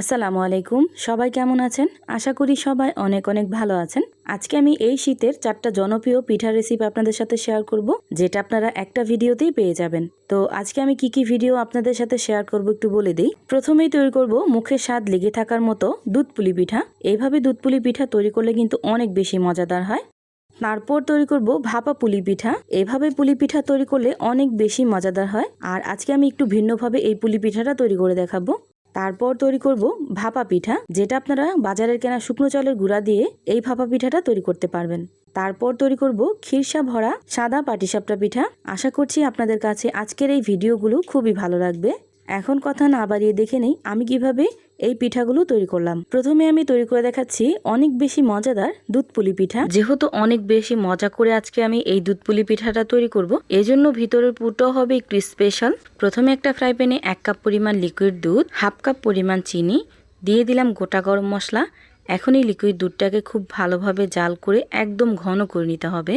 আসসালামু আলাইকুম। সবাই কেমন আছেন? আশা করি সবাই অনেক অনেক ভালো আছেন। আজকে আমি এই শীতের চারটা জনপ্রিয় পিঠা রেসিপি আপনাদের সাথে শেয়ার করব, যেটা আপনারা একটা ভিডিওতেই পেয়ে যাবেন। তো আজকে আমি কি কি ভিডিও আপনাদের সাথে শেয়ার করব একটু বলে দিই। প্রথমেই তৈরি করব মুখে স্বাদ লেগে থাকার মতো দুধ পুলি পিঠা। এইভাবে দুধ পুলি পিঠা তৈরি করলে কিন্তু অনেক বেশি মজাদার হয়। তারপর তৈরি করব ভাপা পুলি পিঠা। এভাবে পুলি পিঠা তৈরি করলে অনেক বেশি মজাদার হয়। আর আজকে আমি একটু ভিন্নভাবে এই পুলি পিঠাটা তৈরি করে দেখাবো। তারপর তৈরি করব ভাপা পিঠা, যেটা আপনারা বাজারের কেনা শুকনো চালের গুঁড়া দিয়ে এই ভাপা পিঠাটা তৈরি করতে পারবেন। তারপর তৈরি করব ক্ষীরসা ভরা সাদা পাটিসাপটা পিঠা। আশা করছি আপনাদের কাছে আজকের এই ভিডিওগুলো খুবই ভালো লাগবে। এখন কথা না বাড়িয়ে দেখে নেই, আমি কীভাবে এই পিঠাগুলো তৈরি করলাম। প্রথমে আমি তৈরি করে দেখাচ্ছি অনেক বেশি মজাদার দুধ পুলি পিঠা। যেহেতু অনেক বেশি মজা করে আজকে আমি এই দুধ পুলি পিঠাটা তৈরি করব, এজন্য ভিতরের পুরটাও হবে একটু স্পেশাল প্রথমে একটা ফ্রাই প্যানে এক কাপ পরিমাণ লিকুইড দুধ হাফ কাপ পরিমাণ চিনি, দিয়ে দিলাম গোটা গরম মশলা। এখন এই লিকুইড দুধটাকে খুব ভালোভাবে জাল করে একদম ঘন করে নিতে হবে।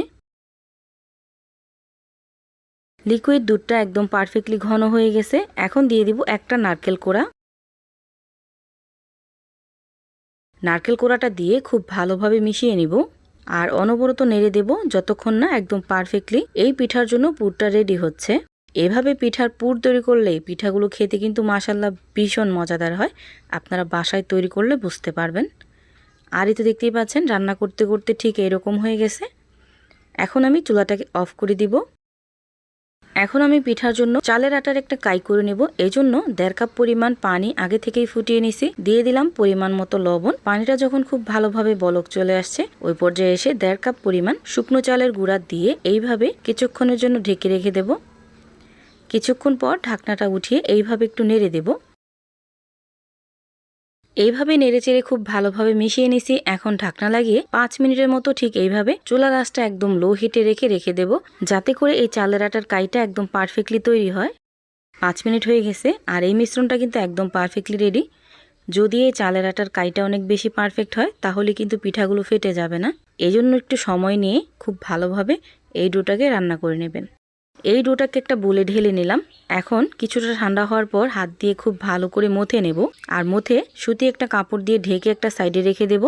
লিকুইড দুধটা একদম পারফেক্টলি ঘন হয়ে গেছে। এখন দিয়ে দিব একটা নারকেল কোড়া। নারকেল কোড়াটা দিয়ে খুব ভালোভাবে মিশিয়ে নিব। আর অনবরত নেড়ে দেব যতক্ষণ না একদম পারফেক্টলি এই পিঠার জন্য পুরটা রেডি হচ্ছে। এভাবে পিঠার পুর তৈরি করলে পিঠাগুলো খেতে কিন্তু মাসাল্লাহ ভীষণ মজাদার হয়। আপনারা বাসায় তৈরি করলে বুঝতে পারবেন। আর তো দেখতেই পাচ্ছেন, রান্না করতে করতে ঠিক এরকম হয়ে গেছে। এখন আমি চুলাটাকে অফ করে দিব। এখন আমি পিঠার জন্য চালের আটার একটা কাই করে নেব। এই জন্য দেড় কাপ পরিমাণ পানি আগে থেকেই ফুটিয়ে নিছি। দিয়ে দিলাম পরিমাণ মতো লবণ। পানিটা যখন খুব ভালোভাবে বলক চলে আসছে, ওই পর্যায়ে এসে দেড় কাপ পরিমাণ শুকনো চালের গুঁড়া দিয়ে এইভাবে কিছুক্ষণের জন্য ঢেকে রেখে দেব। কিছুক্ষণ পর ঢাকনাটা উঠিয়ে এইভাবে একটু নেড়ে দেবো। এইভাবে নেড়েচেড়ে খুব ভালোভাবে মিশিয়ে নিছি। এখন ঢাকনা লাগিয়ে পাঁচ মিনিটের মতো ঠিক এইভাবে চুলা রাসটা একদম লো হিটে রেখে রেখে দেব, যাতে করে এই চালের আটার কাইটা একদম পারফেক্টলি তৈরি হয়। পাঁচ মিনিট হয়ে গেছে, আর এই মিশ্রণটা কিন্তু একদম পারফেক্টলি রেডি যদি এই চালের আটার কাইটা অনেক বেশি পারফেক্ট হয়, তাহলে কিন্তু পিঠাগুলো ফেটে যাবে না। এজন্য একটু সময় নিয়ে খুব ভালোভাবে এই ডোটাকে রান্না করে নেবেন। এই ডোটাকে একটা বলে ঢেলে নিলাম। এখন কিছুটা ঠান্ডা হওয়ার পর হাত দিয়ে খুব ভালো করে মথে নেব। আর মথে সুতি একটা কাপড় দিয়ে ঢেকে একটা সাইডে রেখে দেব।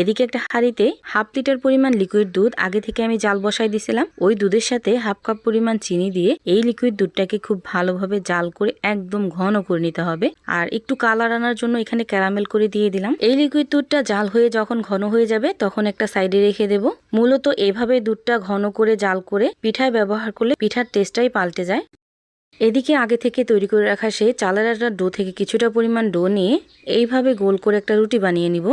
এদিকে একটা হাঁড়িতে হাফ লিটার পরিমাণ লিকুইড দুধ আগে থেকে আমি জাল বসাই দিছিলাম। ওই দুধের সাথে হাফ কাপ পরিমাণ চিনি দিয়ে এই লিকুইড দুধটাকে খুব ভালোভাবে জাল করে একদম ঘন করে নিতে হবে। আর একটু কালার আনার জন্য এখানে ক্যারামেল করে দিয়ে দিলাম। এই লিকুইড দুধটা জাল হয়ে যখন ঘন হয়ে যাবে তখন একটা সাইডে রেখে দেব। মূলত এভাবে দুধটা ঘন করে জাল করে পিঠায় ব্যবহার করলে পিঠার টেস্টটাই পাল্টে যায়। এদিকে আগে থেকে তৈরি করে রাখা সেই চালের আটার ডো থেকে কিছুটা পরিমাণ ডো নিয়ে এইভাবে গোল করে একটা রুটি বানিয়ে নিব।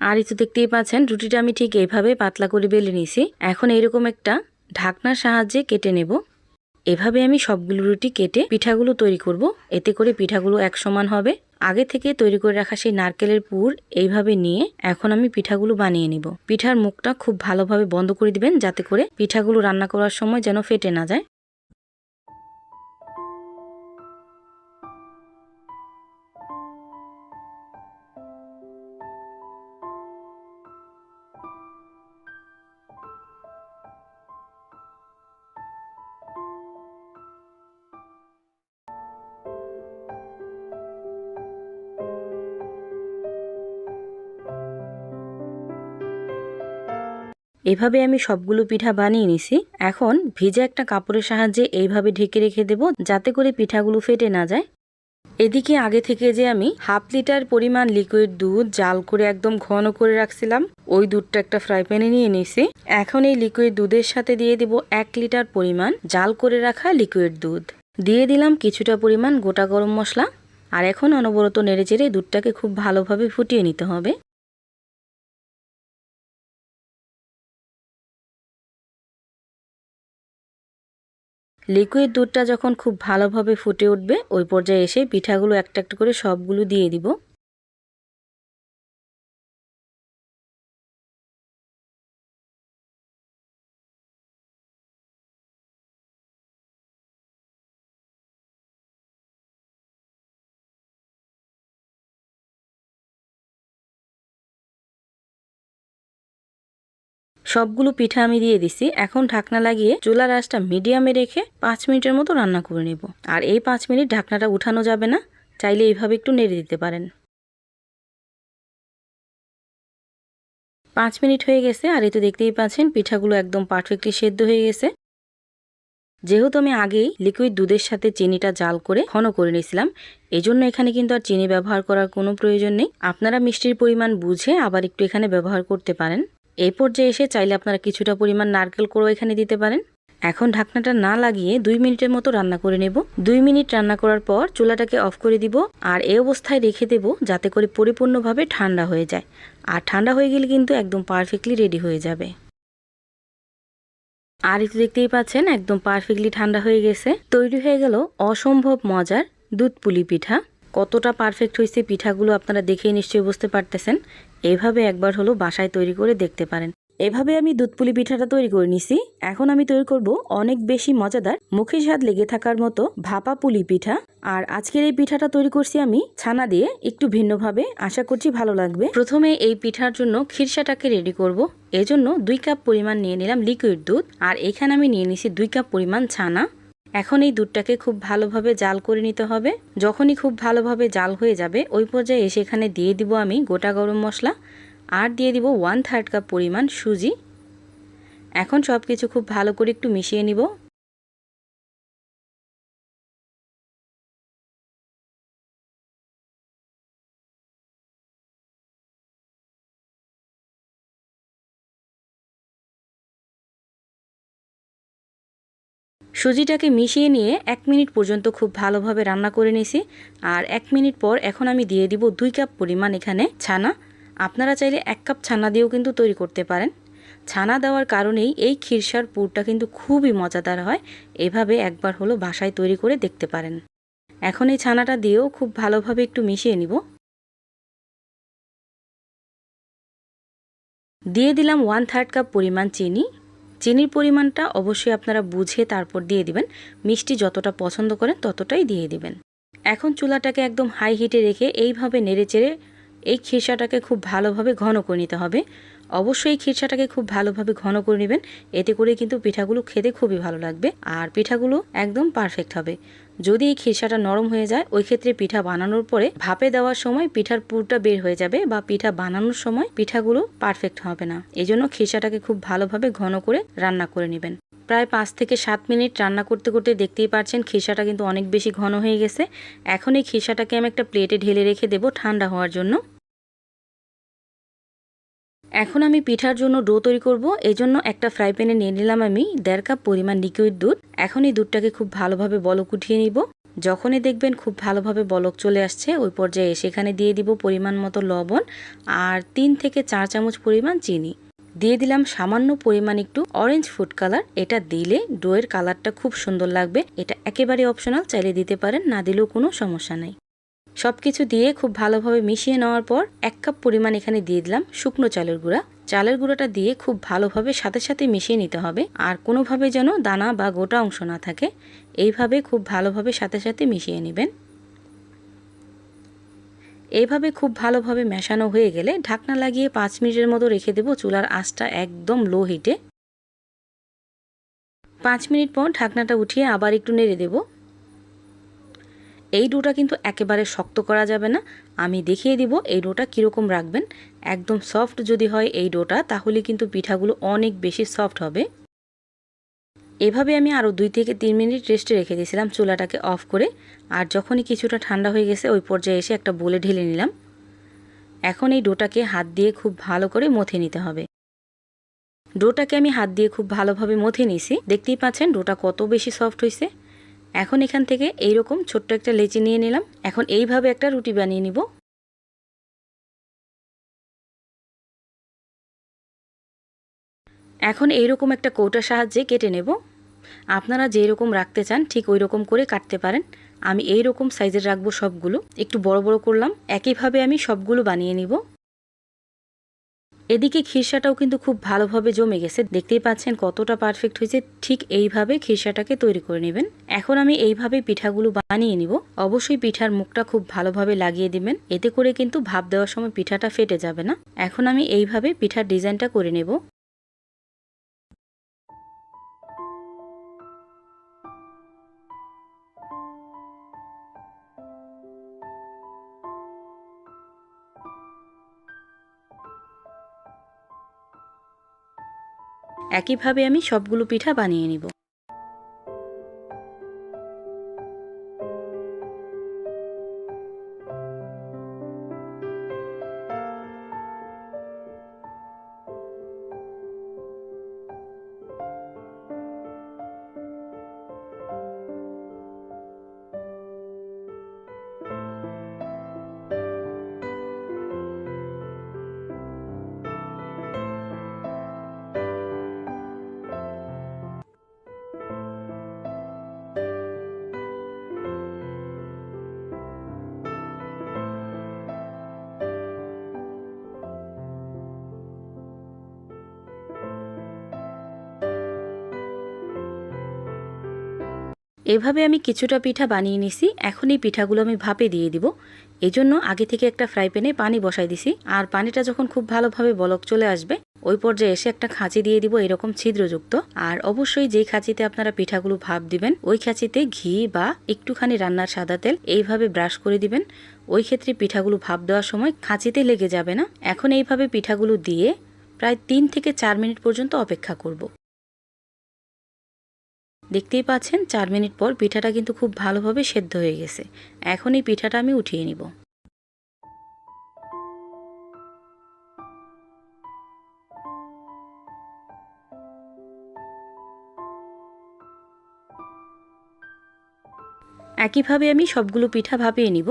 আর এই তো দেখতেই পাচ্ছেন, রুটিটা আমি ঠিক এইভাবে পাতলা করে বেলে নিছি এখন এইরকম একটা ঢাকনার সাহায্যে কেটে নেব। এভাবে আমি সবগুলো রুটি কেটে পিঠাগুলো তৈরি করব। এতে করে পিঠাগুলো এক সমান হবে। আগে থেকে তৈরি করে রাখা সেই নারকেলের পুর এইভাবে নিয়ে এখন আমি পিঠাগুলো বানিয়ে নিব। পিঠার মুখটা খুব ভালোভাবে বন্ধ করে দিবেন যাতে করে পিঠাগুলো রান্না করার সময় যেন ফেটে না যায়। এভাবে আমি সবগুলো পিঠা বানিয়ে নিছি। এখন ভিজে একটা কাপড়ের সাহায্যে এইভাবে ঢেকে রেখে দেব যাতে করে পিঠাগুলো ফেটে না যায়। এদিকে আগে থেকে যে আমি হাফ লিটার পরিমাণ লিকুইড দুধ জাল করে একদম ঘন করে রাখছিলাম, ওই দুধটা একটা ফ্রাই প্যানে নিয়ে নিছি। এখন এই লিকুইড দুধের সাথে দিয়ে দিব এক লিটার পরিমাণ জাল করে রাখা লিকুইড দুধ। দিয়ে দিলাম কিছুটা পরিমাণ গোটা গরম মশলা, আর এখন অনবরত নেড়ে চেড়ে দুধটাকে খুব ভালোভাবে ফুটিয়ে নিতে হবে। লিকুইড দুধটা যখন খুব ভালোভাবে ফুটে উঠবে, ওই পর্যায়ে এসে পিঠাগুলো একটা একটা করে সবগুলো দিয়ে দিব। সবগুলো পিঠা আমি দিয়ে দিছি। এখন ঢাকনা লাগিয়ে চুলার আঁচটা মিডিয়ামে রেখে পাঁচ মিনিটের মতো রান্না করে নেব। আর এই পাঁচ মিনিট ঢাকনাটা উঠানো যাবে না, চাইলে এইভাবে একটু নেড়ে দিতে পারেন। পাঁচ মিনিট হয়ে গেছে, আর এই তো দেখতেই পাচ্ছেন পিঠাগুলো একদম পারফেক্টলি সেদ্ধ হয়ে গেছে। যেহেতু আমি আগেই লিকুইড দুধের সাথে চিনিটা জাল করে ঘন করে নিয়েছিলাম, এজন্য এখানে কিন্তু আর চিনি ব্যবহার করার কোনো প্রয়োজন নেই। আপনারা মিষ্টির পরিমাণ বুঝে আবার একটু এখানে ব্যবহার করতে পারেন। এই পর্যায়ে এসে চাইলে আপনারা কিছুটা পরিমাণ নারকেল করেও এখানে দিতে পারেন। এখন ঢাকনাটা না লাগিয়ে দুই মিনিটের মতো রান্না করে নেব। দুই মিনিট রান্না করার পর চুলাটাকে অফ করে দিব আর এই অবস্থায় রেখে দেব যাতে করে পরিপূর্ণভাবে ঠান্ডা হয়ে যায়। আর ঠান্ডা হয়ে গেলে কিন্তু একদম পারফেক্টলি রেডি হয়ে যাবে। আর একটু দেখতেই পাচ্ছেন, একদম পারফেক্টলি ঠান্ডা হয়ে গেছে। তৈরি হয়ে গেল অসম্ভব মজার দুধ পুলি পিঠা। কতটা পারফেক্ট হয়েছে পিঠাগুলো আপনারা দেখেই নিশ্চয়ই বুঝতে পারতেছেন। এইভাবে একবার হলো বাসায় তৈরি করে দেখতে পারেন। এভাবে আমি দুধ পুলি পিঠাটা তৈরি করে নিছি। এখন আমি তৈরি করব অনেক বেশি মজাদার, মুখে স্বাদ লেগে থাকার মতো ভাপা পুলি পিঠা। আর আজকের এই পিঠাটা তৈরি করছি আমি ছানা দিয়ে, একটু ভিন্নভাবে। আশা করছি ভালো লাগবে। প্রথমে এই পিঠার জন্য খিরসাটাকে রেডি করব। এজন্য দুই কাপ পরিমাণ নিয়ে নিলাম লিকুইড দুধ। আর এখানে আমি নিয়ে নিছি দুই কাপ পরিমাণ ছানা। এখন এই দুধটাকে খুব ভালোভাবে জাল করে নিতে হবে। যখনই খুব ভালোভাবে জাল হয়ে যাবে, ওই পর্যায়ে এসে এখানে দিয়ে দিব আমি গোটা গরম মশলা আর দিয়ে দিব ওয়ান থার্ড কাপ পরিমাণ সুজি। এখন সব কিছু খুব ভালো করে একটু মিশিয়ে নিব। সুজিটাকে মিশিয়ে নিয়ে এক মিনিট পর্যন্ত খুব ভালোভাবে রান্না করে নিছি। আর এক মিনিট পর এখন আমি দিয়ে দিব দুই কাপ পরিমাণ এখানে ছানা। আপনারা চাইলে এক কাপ ছানা দিয়েও কিন্তু তৈরি করতে পারেন। ছানা দেওয়ার কারণেই এই ক্ষীরসার পুরটা কিন্তু খুবই মজাদার হয়। এভাবে একবার হলো বাসায় তৈরি করে দেখতে পারেন। এখন এই ছানাটা দিয়েও খুব ভালোভাবে একটু মিশিয়ে নিব। দিয়ে দিলাম ওয়ান থার্ড কাপ পরিমাণ চিনি। চিনির পরিমাণটা অবশ্যই আপনারা বুঝে তারপর দিয়ে দিবেন। মিষ্টি যতটা পছন্দ করেন ততটাই দিয়ে দিবেন। এখন চুলাটাকে একদম হাই হিটে রেখে এইভাবে নেড়ে চেড়ে এই খিরসাটাকে খুব ভালোভাবে ঘন করে নিতে হবে। অবশ্যই খিরসাটাকে খুব ভালোভাবে ঘন করে নেবেন। এতে করে কিন্তু পিঠাগুলো খেতে খুবই ভালো লাগবে আর পিঠাগুলো একদম পারফেক্ট হবে। যদি এই খিরসাটা নরম হয়ে যায়, ওই ক্ষেত্রে পিঠা বানানোর পরে ভাপে দেওয়ার সময় পিঠার পুরটা বের হয়ে যাবে বা পিঠা বানানোর সময় পিঠাগুলো পারফেক্ট হবে না। এই জন্য খিরসাটাকে খুব ভালোভাবে ঘন করে রান্না করে নেবেন। প্রায় পাঁচ থেকে সাত মিনিট রান্না করতে করতে দেখতেই পাচ্ছেন খিসাটা কিন্তু অনেক বেশি ঘন হয়ে গেছে। এখন এই খিসাটাকে আমি একটা প্লেটে ঢেলে রেখে দেবো ঠান্ডা হওয়ার জন্য। এখন আমি পিঠার জন্য ডো তৈরি করব। এই জন্য একটা ফ্রাই প্যানে নিয়ে নিলাম আমি দেড় কাপ পরিমাণ লিকুইড দুধ। এখন এই দুধটাকে খুব ভালোভাবে বলক উঠিয়ে নিব। যখনই দেখবেন খুব ভালোভাবে বলক চলে আসছে, ওই পর্যায়ে সেখানে দিয়ে দিব পরিমাণ মতো লবণ আর তিন থেকে চার চামচ পরিমাণ চিনি। দিয়ে দিলাম সামান্য পরিমাণ একটু অরেঞ্জ ফুড কালার এটা দিলে ডোয়ের কালারটা খুব সুন্দর লাগবে। এটা একেবারে অপশনাল চাইলে দিতে পারেন, না দিলেও কোনো সমস্যা নাই। সব কিছু দিয়ে খুব ভালোভাবে মিশিয়ে নেওয়ার পর এক কাপ পরিমাণ এখানে দিয়ে দিলাম শুকনো চালের গুঁড়া। চালের গুঁড়োটা দিয়ে খুব ভালোভাবে সাথে সাথে মিশিয়ে নিতে হবে আর কোনোভাবে যেন দানা বা গোটা অংশ না থাকে, এইভাবে খুব ভালোভাবে সাথে সাথে মিশিয়ে নেবেন। এইভাবে খুব ভালোভাবে মেশানো হয়ে গেলে ঢাকনা লাগিয়ে পাঁচ মিনিটের মতো রেখে দেবো চুলার আঁচটা একদম লো হিটে। পাঁচ মিনিট পর ঢাকনাটা উঠিয়ে আবার একটু নেড়ে দেবো। এই ডোটা কিন্তু একেবারে শক্ত করা যাবে না। আমি দেখিয়ে দিব এই ডোটা কীরকম রাখবেন। একদম সফট যদি হয় এই ডোটা, তাহলে কিন্তু পিঠাগুলো অনেক বেশি সফট হবে। এভাবে আমি আরও দুই থেকে তিন মিনিট রেস্টে রেখে দিয়েছিলাম চুলাটাকে অফ করে। আর যখনই কিছুটা ঠান্ডা হয়ে গেছে, ওই পর্যায়ে এসে একটা বলে ঢেলে নিলাম। এখন এই ডোটাকে হাত দিয়ে খুব ভালো করে মথে নিতে হবে। ডোটাকে আমি হাত দিয়ে খুব ভালোভাবে মথে নিছি দেখতেই পাচ্ছেন, ডোটা কত বেশি সফট হয়েছে। এখন এখান থেকে এই রকম ছোট্ট একটা লেচি নিয়ে নিলাম। এখন এইভাবে একটা রুটি বানিয়ে নিব। এখন এই রকম একটা কৌটার সাহায্যে কেটে নেব। আপনারা যেই রকম রাখতে চান ঠিক ওই রকম করে কাটতে পারেন। আমি এই রকম সাইজের রাখব সবগুলো। একটু বড় বড় করলাম। একইভাবে আমি সবগুলো বানিয়ে নিব। এদিকে খিরসাটাও কিন্তু খুব ভালোভাবে জমে গেছে। দেখতেই পাচ্ছেন কতটা পারফেক্ট হয়েছে। ঠিক এইভাবে খিরসাটাকে তৈরি করে নেবেন। এখন আমি এইভাবে পিঠাগুলো বানিয়ে নিব। অবশ্যই পিঠার মুখটা খুব ভালোভাবে লাগিয়ে দিবেন। এতে করে কিন্তু ভাপ দেওয়ার সময় পিঠাটা ফেটে যাবে না। এখন আমি এইভাবে পিঠার ডিজাইনটা করে নেব। একইভাবে আমি সবগুলো পিঠা বানিয়ে নিব। এভাবে আমি কিছুটা পিঠা বানিয়ে নিছি। এখন এই পিঠাগুলো আমি ভাপে দিয়ে দিব। এই জন্য আগে থেকে একটা ফ্রাই প্যানে পানি বসাই দিছি। আর পানিটা যখন খুব ভালোভাবে বলক চলে আসবে, ওই পর্যায়ে এসে একটা খাঁচি দিয়ে দিব এরকম ছিদ্রযুক্ত। আর অবশ্যই যেই খাঁচিতে আপনারা পিঠাগুলো ভাপ দিবেন, ওই খাঁচিতে ঘি বা একটুখানি রান্নার সাদা তেল এইভাবে ব্রাশ করে দিবেন। ওই ক্ষেত্রে পিঠাগুলো ভাপ দেওয়ার সময় খাঁচিতে লেগে যাবে না। এখন এইভাবে পিঠাগুলো দিয়ে প্রায় তিন থেকে চার মিনিট পর্যন্ত অপেক্ষা করব। দেখতেই পাচ্ছেন, চার মিনিট পর পিঠাটা কিন্তু খুব ভালোভাবে সেদ্ধ হয়ে গেছে। এখন এই পিঠাটা আমি উঠিয়ে নিব। একইভাবে আমি সবগুলো পিঠা ভাপিয়ে নিব।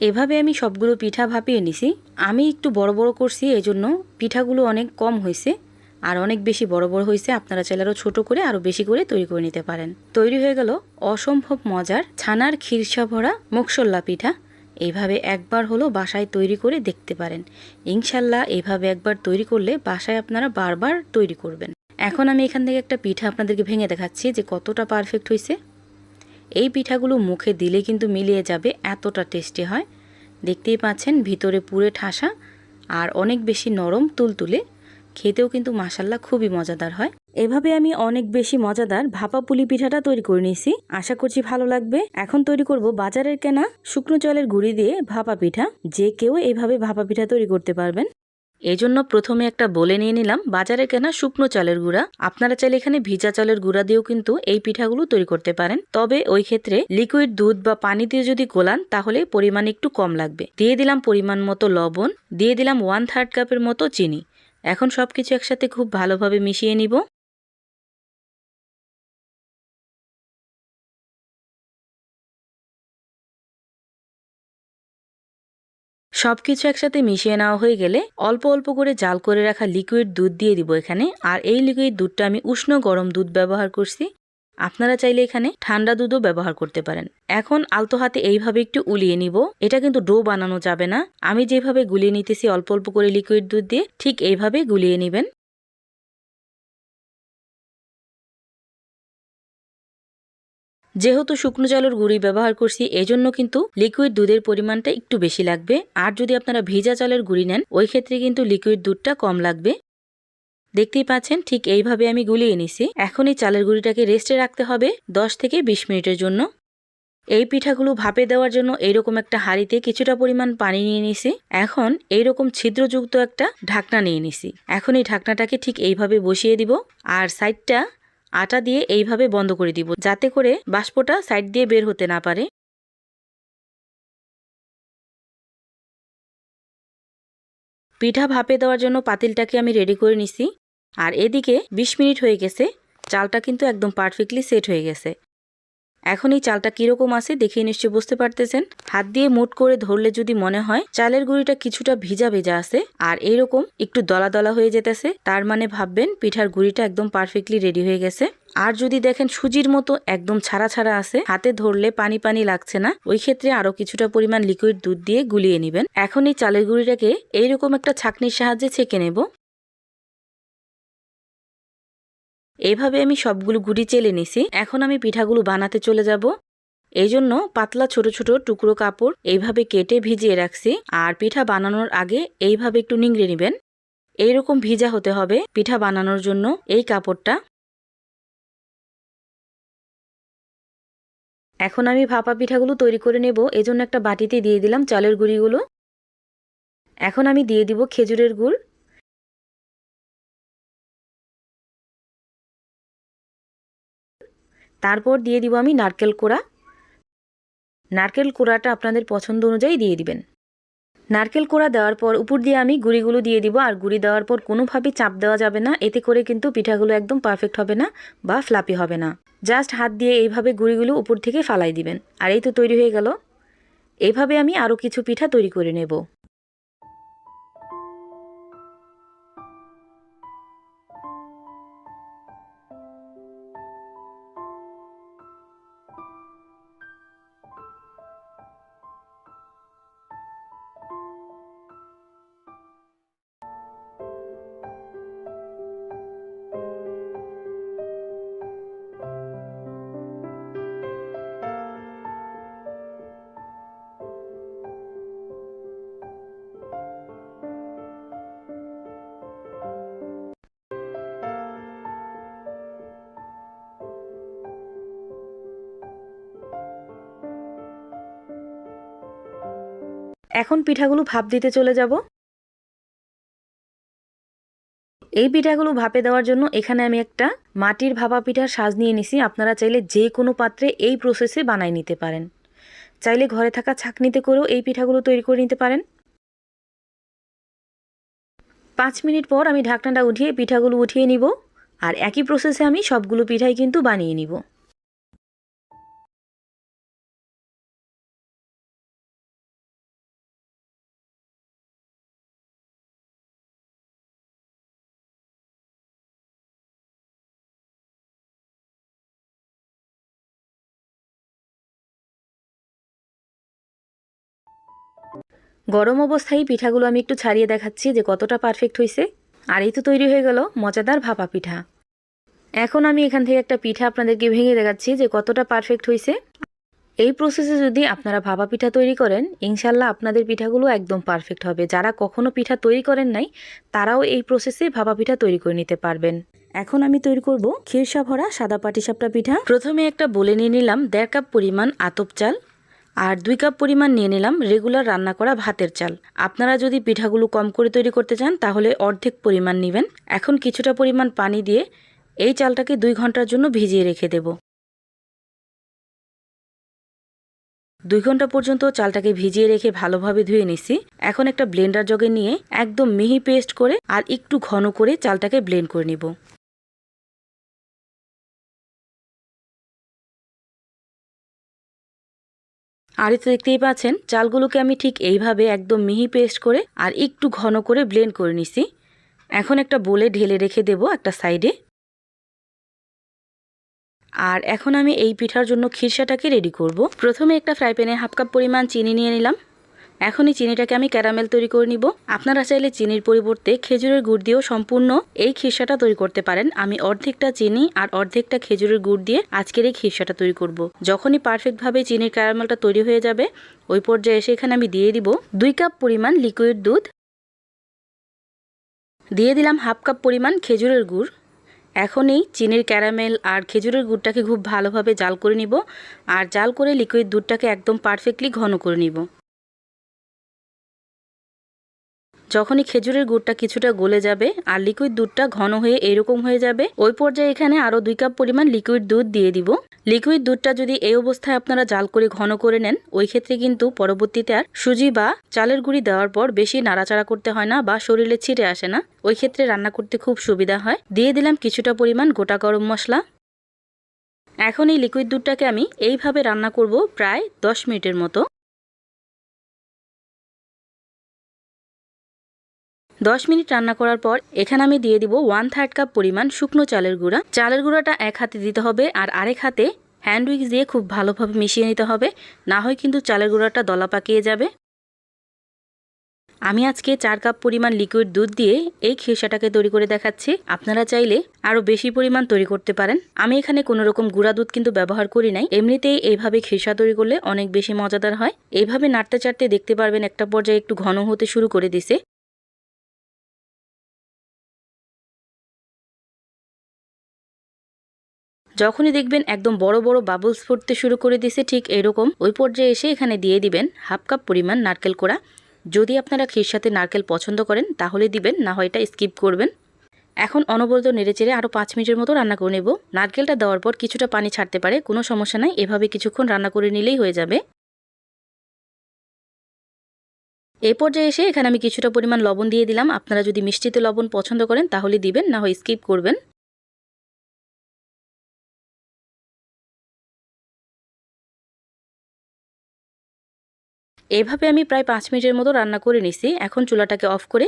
এভাবে আমি সবগুলো পিঠা ভাপিয়ে নিছি। আমি একটু বড় বড় করছি এই জন্য পিঠাগুলো অনেক কম হয়েছে আর অনেক বেশি বড় বড় হয়েছে। আপনারা চাইলে আরও ছোটো করে আরও বেশি করে তৈরি করে নিতে পারেন। তৈরি হয়ে গেল অসম্ভব মজার ছানার খিরসা ভরা মুখসল্লা পিঠা। এইভাবে একবার হলো বাসায় তৈরি করে দেখতে পারেন। ইনশাল্লাহ এইভাবে একবার তৈরি করলে বাসায় আপনারা বারবার তৈরি করবেন। এখন আমি এখান থেকে একটা পিঠা আপনাদেরকে ভেঙে দেখাচ্ছি যে কতটা পারফেক্ট হয়েছে। এই পিঠাগুলো মুখে দিলে কিন্তু মিলিয়ে যাবে, এতটা টেস্টি হয়। দেখতেই পাচ্ছেন, ভিতরে পুরে ঠাসা আর অনেক বেশি নরম তুলতুলে। খেতেও কিন্তু মাসাল্লা খুবই মজাদার হয়। এভাবে আমি অনেক বেশি মজাদার ভাপা পুলি পিঠাটা তৈরি করে নিয়েছি। আশা করছি ভালো লাগবে। এখন তৈরি করব বাজারের কেনা শুকনো চালের গুঁড়ি দিয়ে ভাপা পিঠা। যে কেউ এইভাবে ভাপা পিঠা তৈরি করতে পারবেন। এজন্য প্রথমে একটা বলে নিয়ে নিলাম, বাজারে কেনা শুকনো চালের গুঁড়া। আপনারা চাইলে এখানে ভিজা চালের গুঁড়া দিয়েও কিন্তু এই পিঠাগুলো তৈরি করতে পারেন। তবে ওই ক্ষেত্রে লিকুইড দুধ বা পানি দিয়ে যদি গোলান, তাহলে পরিমাণ একটু কম লাগবে। দিয়ে দিলাম পরিমাণ মতো লবণ, দিয়ে দিলাম ওয়ান থার্ড কাপের মতো চিনি। এখন সব কিছু একসাথে খুব ভালোভাবে মিশিয়ে নিব। সব কিছু একসাথে মিশিয়ে নেওয়া হয়ে গেলে অল্প অল্প করে জাল করে রাখা লিকুইড দুধ দিয়ে দিব এখানে। আর এই লিকুইড দুধটা আমি উষ্ণ গরম দুধ ব্যবহার করছি। আপনারা চাইলে এখানে ঠান্ডা দুধও ব্যবহার করতে পারেন। এখন আলতো হাতে এইভাবে একটু উলিয়ে নিব। এটা কিন্তু ডো বানানো যাবে না। আমি যেভাবে গুলিয়ে নিতেছি অল্প অল্প করে লিকুইড দুধ দিয়ে, ঠিক এইভাবে গুলিয়ে নেবেন। যেহেতু শুকনো চালের গুঁড়ি ব্যবহার করছি, এজন্য কিন্তু লিকুইড দুধের পরিমাণটা একটু বেশি লাগবে। আর যদি আপনারা ভিজা চালের গুঁড়ি নেন, ওই ক্ষেত্রে কিন্তু লিকুইড দুধটা কম লাগবে। দেখতেই পাচ্ছেন, ঠিক এইভাবে আমি গুলিয়ে নিছি। এখন এই চালের গুঁড়িটাকে রেস্টে রাখতে হবে দশ থেকে বিশ মিনিটের জন্য। এই পিঠাগুলো ভাপে দেওয়ার জন্য এইরকম একটা হাঁড়িতে কিছুটা পরিমাণ পানি নিয়ে নিছি। এখন এইরকম ছিদ্রযুক্ত একটা ঢাকনা নিয়ে নিছি। এখন এই ঢাকনাটাকে ঠিক এইভাবে বসিয়ে দিব। আর সাইডটা আটা দিয়ে এইভাবে বন্ধ করে দিব, যাতে করে বাষ্পটা সাইড দিয়ে বের হতে না পারে। পিঠা ভাপে দেওয়ার জন্য পাতিলটাকে আমি রেডি করে নিছি। আর এদিকে ২০ মিনিট হয়ে গেছে, চালটা কিন্তু একদম পারফেক্টলি সেট হয়ে গেছে। এখন এই চালটা কীরকম আছে দেখে নিশ্চয়ই বুঝতে পারতেছেন। হাত দিয়ে মুট করে ধরলে যদি মনে হয়, চালের গুঁড়িটা কিছুটা ভিজা ভেজা আছে আর এরকম একটু দলা দলা হয়ে যেতেছে, তার মানে ভাববেন পিঠার গুঁড়িটা একদম পারফেক্টলি রেডি হয়ে গেছে। আর যদি দেখেন সুজির মতো একদম ছাড়া ছাড়া আছে, হাতে ধরলে পানি পানি লাগছে না, ওই ক্ষেত্রে আরও কিছুটা পরিমাণ লিকুইড দুধ দিয়ে গুলিয়ে নেবেন। এখন এই চালের গুঁড়িটাকে এইরকম একটা ছাকনির সাহায্যে ছেঁকে নেব। এইভাবে আমি সবগুলো গুড়ি চেলে নিছি। এখন আমি পিঠাগুলো বানাতে চলে যাব। এই জন্য পাতলা ছোট ছোট টুকরো কাপড় এইভাবে কেটে ভিজিয়ে রাখছি। আর পিঠা বানানোর আগে এইভাবে একটু নিংড়ে নেবেন। এইরকম ভিজা হতে হবে পিঠা বানানোর জন্য এই কাপড়টা। এখন আমি ভাপা পিঠাগুলো তৈরি করে নেব। এজন্য একটা বাটিতে দিয়ে দিলাম চালের গুঁড়িগুলো। এখন আমি দিয়ে দিব খেজুরের গুড়। তারপর দিয়ে দিব আমি নারকেল কোড়া। নারকেল কোড়াটা আপনাদের পছন্দ অনুযায়ী দিয়ে দিবেন। নারকেল কোড়া দেওয়ার পর উপর দিয়ে আমি গুঁড়িগুলো দিয়ে দিব, আর গুঁড়ি দেওয়ার পর কোনোভাবেই চাপ দেওয়া যাবে না। এতে করে কিন্তু পিঠাগুলো একদম পারফেক্ট হবে না বা ফ্লাপি হবে না। জাস্ট হাত দিয়ে এইভাবে গুঁড়িগুলো উপর থেকে ফালাই দিবেন। আর এই তো তৈরি হয়ে গেল। এইভাবে আমি আরও কিছু পিঠা তৈরি করে নেব। এখন পিঠাগুলো ভাপ দিতে চলে যাব। এই পিঠাগুলো ভাপে দেওয়ার জন্য এখানে আমি একটা মাটির ভাপা পিঠার সাজ নিয়ে নিছি। আপনারা চাইলে যে কোনো পাত্রে এই প্রসেসে বানাই নিতে পারেন। চাইলে ঘরে থাকা ছাকনিতে করেও এই পিঠাগুলো তৈরি করে নিতে পারেন। পাঁচ মিনিট পর আমি ঢাকনাটা উঠিয়ে পিঠাগুলো উঠিয়ে নিব। আর একই প্রসেসে আমি সবগুলো পিঠাই কিন্তু বানিয়ে নিব। গরম অবস্থায় পিঠাগুলো আমি একটু ছাড়িয়ে দেখাচ্ছি যে কতটা পারফেক্ট হয়েছে আর এই তো তৈরি হয়ে গেল মজাদার ভাপা পিঠা। এখন আমি এখান থেকে একটা পিঠা আপনাদেরকে ভেঙে দেখাচ্ছি যে কতটা পারফেক্ট হয়েছে এই প্রসেসে যদি আপনারা ভাপা পিঠা তৈরি করেন ইনশাল্লাহ আপনাদের পিঠাগুলো একদম পারফেক্ট হবে। যারা কখনো পিঠা তৈরি করেন নাই, তারাও এই প্রসেসে ভাপা পিঠা তৈরি করে নিতে পারবেন। এখন আমি তৈরি করব ক্ষীরসা ভরা সাদা পাটিসাপটা পিঠা। প্রথমে একটা বলে নিয়ে নিলাম দেড় কাপ পরিমাণ আতপ চাল। আর দুই কাপ পরিমাণ নিয়ে নিলাম রেগুলার রান্না করা ভাতের চাল। আপনারা যদি পিঠাগুলো কম করে তৈরি করতে চান, তাহলে অর্ধেক পরিমাণ নেবেন। এখন কিছুটা পরিমাণ পানি দিয়ে এই চালটাকে দুই ঘণ্টার জন্য ভিজিয়ে রেখে দেব। দুই ঘণ্টা পর্যন্ত চালটাকে ভিজিয়ে রেখে ভালোভাবে ধুয়ে নিছি। এখন একটা ব্লেন্ডার জগে নিয়ে একদম মিহি পেস্ট করে আর একটু ঘন করে চালটাকে ব্লেন্ড করে নিব। আর তো দেখতেই পাচ্ছেন, চালগুলোকে আমি ঠিক এইভাবে একদম মিহি পেস্ট করে আর একটু ঘন করে ব্লেন্ড করে নিছি। এখন একটা বোলে ঢেলে রেখে দেব একটা সাইডে। আর এখন আমি এই পিঠার জন্য খিরসাটাকে রেডি করব। প্রথমে একটা ফ্রাই প্যানে হাফ কাপ পরিমাণ চিনি নিয়ে নিলাম। এখন এই চিনিটাকে আমি ক্যারামেল তৈরি করে নিব। আপনারা চাইলে চিনির পরিবর্তে খেজুরের গুড় দিয়েও সম্পূর্ণ এই খিরসাটা তৈরি করতে পারেন। আমি অর্ধেকটা চিনি আর অর্ধেকটা খেজুরের গুড় দিয়ে আজকের এই খিরসাটা তৈরি করব। যখনই পারফেক্টভাবে চিনির ক্যারামেলটা তৈরি হয়ে যাবে, ওই পর্যায়ে এসে এখানে আমি দিয়ে দিব দুই কাপ পরিমাণ লিকুইড দুধ। দিয়ে দিলাম হাফ কাপ পরিমাণ খেজুরের গুড়। এখনই চিনির ক্যারামেল আর খেজুরের গুড়টাকে খুব ভালোভাবে জাল করে নিব। আর জাল করে লিকুইড দুধটাকে একদম পারফেক্টলি ঘন করে নিব। যখনই খেজুরের গুড়টা কিছুটা গলে যাবে আর লিকুইড দুধটা ঘন হয়ে এরকম হয়ে যাবে, ওই পর্যায়ে এখানে আরও দুই কাপ পরিমাণ লিকুইড দুধ দিয়ে দিব। লিকুইড দুধটা যদি এই অবস্থায় আপনারা জাল করে ঘন করে নেন, ওই ক্ষেত্রে কিন্তু পরবর্তীতে আর সুজি বা চালের গুঁড়ি দেওয়ার পর বেশি নাড়াচাড়া করতে হয় না বা শরীরে ছিটে আসে না। ওই ক্ষেত্রে রান্না করতে খুব সুবিধা হয়। দিয়ে দিলাম কিছুটা পরিমাণ গোটা গরম মশলা। এখন এই লিকুইড দুধটাকে আমি এইভাবে রান্না করব প্রায় দশ মিনিটের মতো। দশ মিনিট রান্না করার পর এখানে আমি দিয়ে দিব ওয়ান থার্ড কাপ পরিমাণ শুকনো চালের গুঁড়া। চালের গুঁড়াটা এক হাতে দিতে হবে আর আরেক হাতে হ্যান্ড উইক্স দিয়ে খুব ভালোভাবে মিশিয়ে নিতে হবে। না হয় কিন্তু চালের গুঁড়াটা দলা পাকিয়ে যাবে। আমি আজকে চার কাপ পরিমাণ লিকুইড দুধ দিয়ে এই খিরসাটাকে তৈরি করে দেখাচ্ছি। আপনারা চাইলে আরও বেশি পরিমাণ তৈরি করতে পারেন। আমি এখানে কোনো রকম গুঁড়া দুধ কিন্তু ব্যবহার করি নাই। এমনিতেই এইভাবে খিরসা তৈরি করলে অনেক বেশি মজাদার হয়। এইভাবে নাড়তে চাড়তে দেখতে পারবেন একটা পর্যায়ে একটু ঘন হতে শুরু করে দিছে। যখনই দেখবেন একদম বড় বড় বাবলস ফুটতে শুরু করে দিছে, ঠিক এরকম ওই পর্যায়ে এসে এখানে দিয়ে দিবেন হাফ কাপ পরিমাণ নারকেল কোড়া। যদি আপনারা ক্ষীর সাথে নারকেল পছন্দ করেন, তাহলে দিবেন, না হয় এটা স্কিপ করবেন। এখন অনবরত নেড়েচেড়ে আরও পাঁচ মিনিটের মতো রান্না করে নেব। নারকেলটা দেওয়ার পর কিছুটা পানি ছাড়তে পারে, কোনো সমস্যা নাই, এভাবে কিছুক্ষণ রান্না করে নিলেই হয়ে যাবে। এই পর্যায়ে এসে এখানে আমি কিছুটা পরিমাণ লবণ দিয়ে দিলাম। আপনারা যদি মিষ্টিতে লবণ পছন্দ করেন, তাহলে দিবেন, না হয় স্কিপ করবেন। এভাবে আমি প্রায় পাঁচ মিনিটের মতো রান্না করে নিছি। এখন চুলাটাকে অফ করে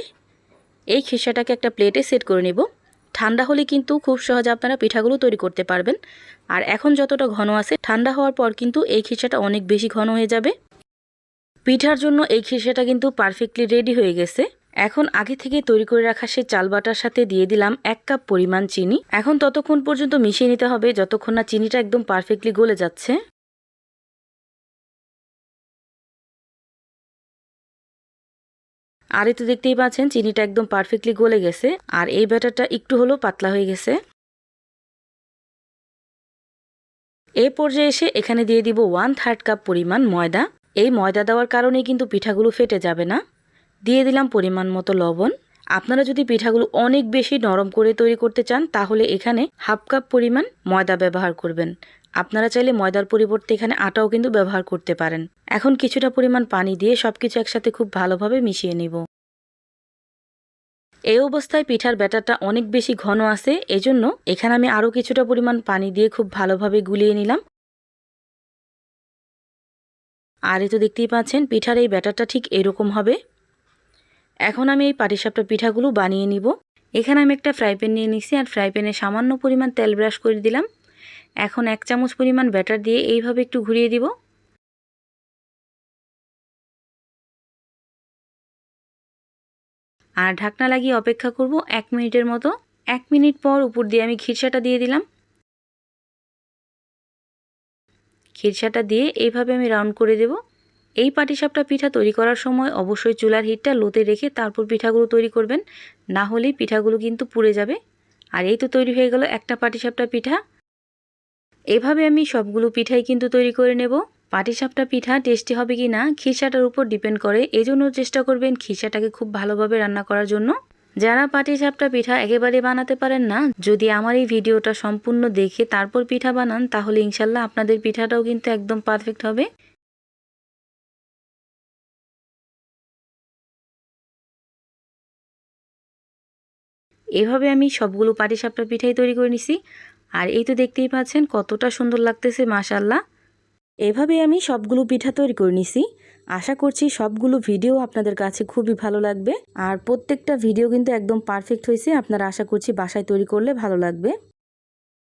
এই খিসাটাকে একটা প্লেটে সেট করে নেব। ঠান্ডা হলে কিন্তু খুব সহজে আপনারা পিঠাগুলো তৈরি করতে পারবেন। আর এখন যতটা ঘন আছে, ঠান্ডা হওয়ার পর কিন্তু এই খিসাটা অনেক বেশি ঘন হয়ে যাবে। পিঠার জন্য এই খিসাটা কিন্তু পারফেক্টলি রেডি হয়ে গেছে। এখন আগে থেকে তৈরি করে রাখা সেই চাল বাটার সাথে দিয়ে দিলাম এক কাপ পরিমাণ চিনি। এখন ততক্ষণ পর্যন্ত মিশিয়ে নিতে হবে, যতক্ষণ না চিনিটা একদম পারফেক্টলি গলে যাচ্ছে। আর এই তো দেখতেই পাচ্ছেন, চিনিটা একদম পারফেক্টলি গলে গেছে। আর এই ব্যাটারটা একটু হলেও পাতলা হয়ে গেছে। এ পর্যায়ে এসে এখানে দিয়ে দিব ওয়ান থার্ড কাপ পরিমাণ ময়দা। এই ময়দা দেওয়ার কারণেই কিন্তু পিঠাগুলো ফেটে যাবে না। দিয়ে দিলাম পরিমাণ মতো লবণ। আপনারা যদি পিঠাগুলো অনেক বেশি নরম করে তৈরি করতে চান, তাহলে এখানে হাফ কাপ পরিমাণ ময়দা ব্যবহার করবেন। আপনারা চাইলে ময়দার পরিবর্তে এখানে আটাও কিন্তু ব্যবহার করতে পারেন। এখন কিছুটা পরিমাণ পানি দিয়ে সবকিছু একসাথে খুব ভালোভাবে মিশিয়ে নিব। এই অবস্থায় পিঠার ব্যাটারটা অনেক বেশি ঘন আছে, এজন্য এখানে আমি আরও কিছুটা পরিমাণ পানি দিয়ে খুব ভালোভাবে গুলিয়ে নিলাম। আর এই তো দেখতেই পাচ্ছেন, পিঠার এই ব্যাটারটা ঠিক এরকম হবে। এখন আমি এই পাটিসাপটা পিঠাগুলো বানিয়ে নিব। এখানে আমি একটা ফ্রাই প্যান নিয়ে নিছি, আর ফ্রাই প্যানে সামান্য পরিমাণ তেল ব্রাশ করে দিলাম। এখন এক চামচ পরিমাণ ব্যাটার দিয়ে এইভাবে একটু ঘুরিয়ে দিব। আর ঢাকনা লাগিয়ে অপেক্ষা করব এক মিনিটের মতো। এক মিনিট পর উপর দিয়ে আমি খিরসাটা দিয়ে দিলাম। খিরসাটা দিয়ে এইভাবে আমি রাউন্ড করে দেব। এই পাটিসাপটা পিঠা তৈরি করার সময় অবশ্যই চুলার হিটটা লোতে রেখে তারপর পিঠাগুলো তৈরি করবেন। না হলেই পিঠাগুলো কিন্তু পুড়ে যাবে। আর এই তো তৈরি হয়ে গেল একটা পাটিসাপটা পিঠা। এভাবে আমি সবগুলো পিঠাই কিন্তু তৈরি করে নেব। পাটিসাপটা পিঠা টেস্টি হবে কি না, খিসাটার উপর ডিপেন্ড করে। এই জন্য চেষ্টা করবেন খিসাটাকে খুব ভালোভাবে রান্না করার জন্য। যারা পাটিসাপটা পিঠা একেবারে বানাতে পারেন না, যদি আমার এই ভিডিওটা সম্পূর্ণ দেখে তারপর পিঠা বানান, তাহলে ইনশাল্লাহ আপনাদের পিঠাটাও কিন্তু একদম পারফেক্ট হবে। এভাবে আমি সবগুলো পাটিসাপটা পিঠাই তৈরি করে নিছি। আর এই তো দেখতেই পাচ্ছেন কতটা সুন্দর লাগতেছে মাশাল্লাহ এভাবে আমি সবগুলো পিঠা তৈরি করে নিছি। আশা করছি সবগুলো ভিডিও আপনাদের কাছে খুবই ভালো লাগবে। আর প্রত্যেকটা ভিডিও কিন্তু একদম পারফেক্ট হয়েছে। আপনারা আশা করছি বাসায় তৈরি করলে ভালো লাগবে।